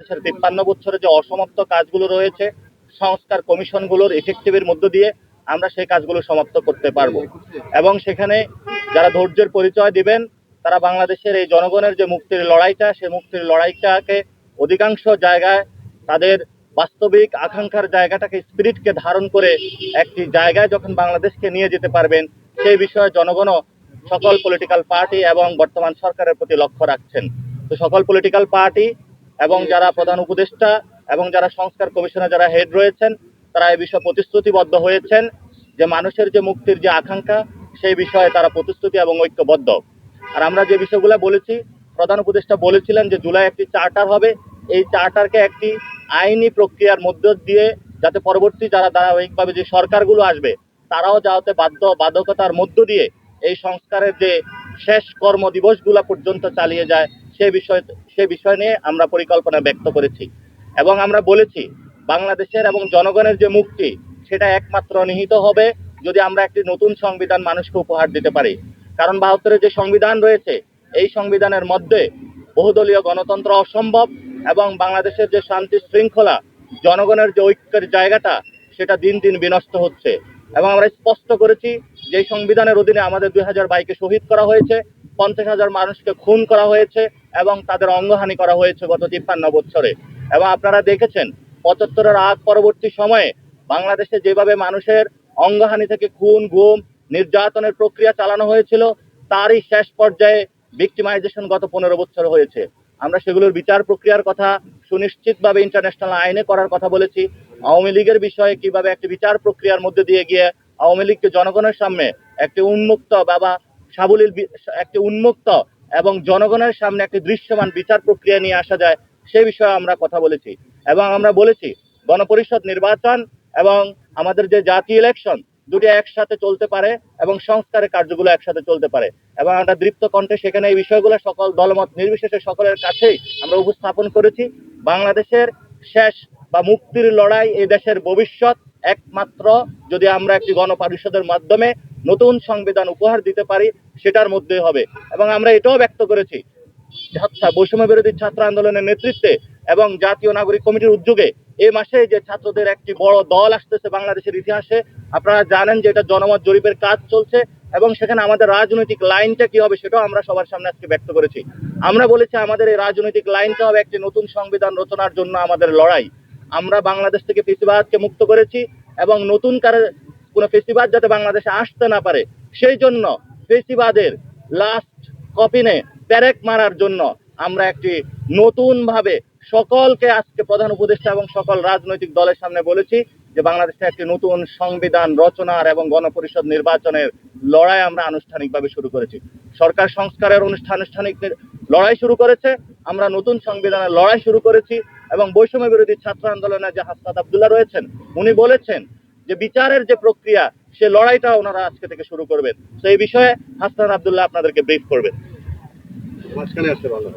দেশের তিপ্পান্ন বছরে যে অসমাপ্ত কাজগুলো রয়েছে, সংস্কার কমিশনগুলোর এফেক্টিভের মধ্য দিয়ে আমরা সেই কাজগুলো সমাপ্ত করতে পারব। এবং সেখানে যারা ধৈর্যের পরিচয় দিবেন, তারা বাংলাদেশের এই জনগণের যে মুক্তির লড়াইটা, সেই মুক্তির লড়াইটাকে অধিকাংশ জায়গায় তাদের বাস্তবিক আকাঙ্ক্ষার জায়গাটাকে স্পিরিটকে ধারণ করে একটি জায়গায় যখন বাংলাদেশকে নিয়ে যেতে পারবেন, সেই বিষয়ে জনগণও সকল পলিটিক্যাল পার্টি এবং বর্তমান সরকারের প্রতি লক্ষ্য রাখছেন। তো সকল পলিটিক্যাল পার্টি এবং যারা প্রধান উপদেষ্টা এবং যারা সংস্কার কমিশনে যারা হেড রয়েছেন তারা এই বিষয়ে প্রতিশ্রুতিবদ্ধ হয়েছেন যে মানুষের যে মুক্তির যে আকাঙ্ক্ষা সেই বিষয়ে তারা প্রতিশ্রুতি এবং ঐক্যবদ্ধ। আর আমরা যে বিষয়গুলো বলেছি প্রধান উপদেষ্টা বলেছিলেন যে জুলাই একটি চার্টার হবে। এই চার্টারকে একটি আইনি প্রক্রিয়ার মধ্য দিয়ে যাতে পরবর্তী যারা ধারাবাহিকভাবে যে সরকারগুলো আসবে তারাও যাতে বাধ্য বাধ্যকতার মধ্য দিয়ে এই সংস্কারের যে শেষ কর্ম দিবসগুলো পর্যন্ত চালিয়ে যায় সে বিষয় সে বিষয় নিয়ে আমরা পরিকল্পনা ব্যক্ত করেছি। এবং আমরা বলেছি, বাংলাদেশের এবং জনগণের যে মুক্তি, সেটা একমাত্র নিহিত হবে যদি আমরা একটি নতুন সংবিধান মানুষকে উপহার দিতে পারি। কারণ বাহাত্তরের যে সংবিধান রয়েছে, এই সংবিধানের মধ্যে বহুদলীয় গণতন্ত্র অসম্ভব এবং বাংলাদেশের যে শান্তি শৃঙ্খলা, জনগণের যে ঐক্যের জায়গাটা, সেটা দিন দিন বিনষ্ট হচ্ছে। এবং আমরা স্পষ্ট করেছি যে সংবিধানের অধীনে আমাদের দুই হাজার বাইকে শহীদ করা হয়েছে, পঞ্চাশ হাজার মানুষকে খুন করা হয়েছে এবং তাদের অঙ্গহানি করা হয়েছে গত তিপ্পান্ন বছরে এবং আপনারা দেখেছেন, পঁচাত্তরের আগ পরবর্তী সময়ে বাংলাদেশে যেভাবে মানুষের অঙ্গহানি থেকে খুন, গুম, নির্যাতনের প্রক্রিয়া চালানো হয়েছিল, তারই শেষ পর্যায়ে ভিক্টিমাইজেশন গত পনেরো বছর হয়েছে। আমরা সেগুলোর বিচার প্রক্রিয়ার কথা সুনিশ্চিতভাবে ইন্টারন্যাশনাল আইনে করার কথা বলেছি। আওয়ামী লীগের বিষয়ে কীভাবে একটি বিচার প্রক্রিয়ার মধ্যে দিয়ে গিয়ে আওয়ামী লীগকে জনগণের সামনে একটি উন্মুক্ত বাবা সাবলীল একটি উন্মুক্ত এবং জনগণের সামনে একটি দৃশ্যমান বিচার প্রক্রিয়া নিয়ে আসা যায়, সে বিষয়ে আমরা কথা বলেছি। এবং আমরা বলেছি, গণপরিষদ নির্বাচন এবং আমাদের যে জাতীয় ইলেকশন দুটি একসাথে চলতে পারে এবং সংস্কারের কার্যগুলো একসাথে চলতে পারে। এবং আমরা দৃপ্ত কণ্ঠে সেখানে এই বিষয়গুলো সকল দলমত, নির্বিশেষে সকলের কাছেই আমরা উপস্থাপন করেছি। বাংলাদেশের শেষ বা মুক্তির লড়াই এই দেশের ভবিষ্যৎ একমাত্র যদি আমরা একটি গণপরিষদের মাধ্যমে নতুন সংবিধান উপহার দিতে পারি, সেটার মধ্যে হবে। এবং আমরা এটাও ব্যক্ত করেছি। বৈষম্য বিরোধী ছাত্র আন্দোলনের নেতৃত্বে এবং জাতীয় নাগরিক কমিটির উদ্যোগে এ মাসে যে ছাত্রদের একটি বড় দল আসতেছে বাংলাদেশের ইতিহাসে, আপনারা জানেন যে এটা জনমত জরিপের কাজ চলছে এবং সেখানে আমাদের রাজনৈতিক লাইনটা কি হবে সেটাও আমরা সবার সামনে আজকে ব্যক্ত করেছি। আমরা বলেছি আমাদের এই রাজনৈতিক লাইনটা হবে একটি নতুন সংবিধান রচনার জন্য আমাদের লড়াই। আমরা বাংলাদেশ থেকে ফেসিবাদকে মুক্ত করেছি এবং নতুন কারে কোনো ফেসিবাদ যাতে বাংলাদেশে আসতে না পারে। সেই জন্য ফেসিবাদের লাস্ট কপিনে প্যারেক মারার জন্য আমরা একটি নতুন ভাবে সকলকে আজকে প্রধান উপদেষ্টা এবং সকল রাজনৈতিক দলের সামনে বলেছি যে বাংলাদেশে একটি নতুন সংবিধান রচনার এবং গণপরিষদ নির্বাচনের লড়াই আমরা আনুষ্ঠানিকভাবে শুরু করেছি। সরকার সংস্কারের নির- লড়াই শুরু করেছে, আমরা নতুন সংবিধানের লড়াই শুরু করেছি এবং বৈষম্য বিরোধী ছাত্র আন্দোলনে যে হাসনাত আবদুল্লাহ রয়েছেন, উনি বলেছেন যে বিচারের যে প্রক্রিয়া, সে লড়াইটা ওনারা আজকে থেকে শুরু করবেন। তো এই বিষয়ে হাসান আবদুল্লাহ আপনাদেরকে ব্রিফ করবেন। মাঝখানে আসতে ভালো